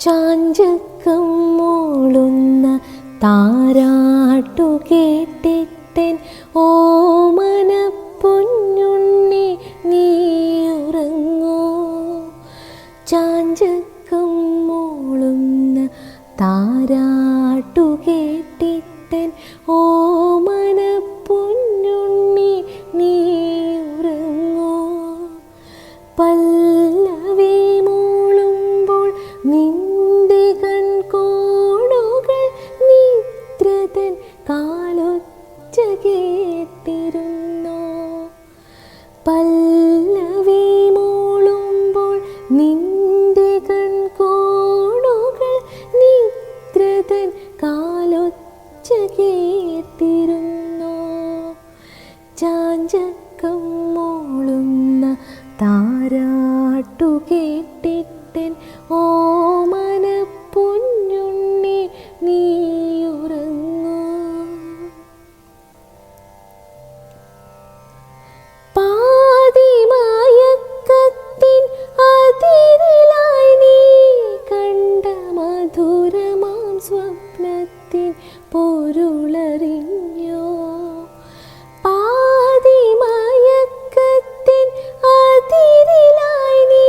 ചാഞ്ചക്കം മൂളുന്ന താരാട്ടു കേട്ടിട്ടൻ ഓമന പൊന്നുണ്ണി നീ ഉറങ്ങൂ ചാഞ്ചക്കം മൂളുന്ന താരാട്ടു കാലൊച്ച കേത്തിരുന്നോ ചാഞ്ചക്കം സ്വപ്നത്തിൻ പൊരുളറിഞ്ഞോ? പാതിമയക്കത്തിൻ അതിരിലായി നീ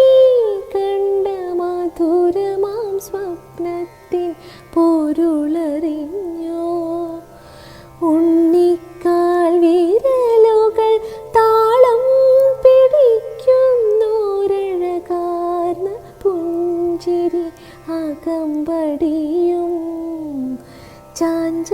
കണ്ട മധുരമാം സ്വപ്നത്തിൻ പൊരുളറിഞ്ഞോ? അകമ്പടിയും ചാഞ്ച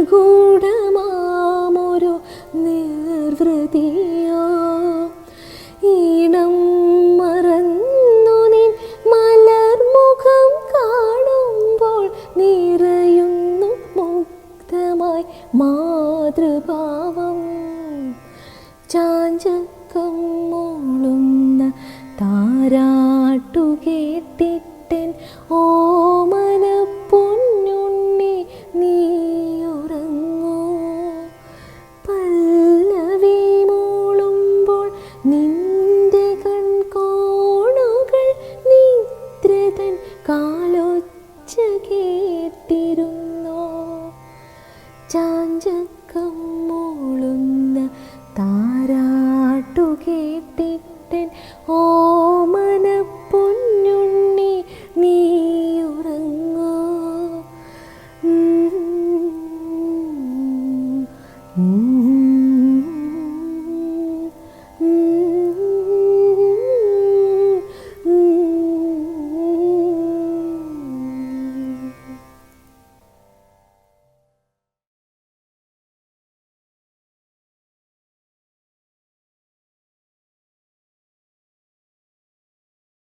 അതിഗൂഢമാമൊരു നിർവൃതിയോ. ഈണം മറന്നു നിൻ മലർമുഖം കാണുമ്പോൾ നിറയുന്നു മുക്തമായി മാതൃഭാവം. ചാഞ്ചക്കം മൂളുന്ന താരാട്ടു കേട്ടിട്ടൻ ഓ കാലൊച്ച കേട്ടിരുന്നോ? ചാഞ്ച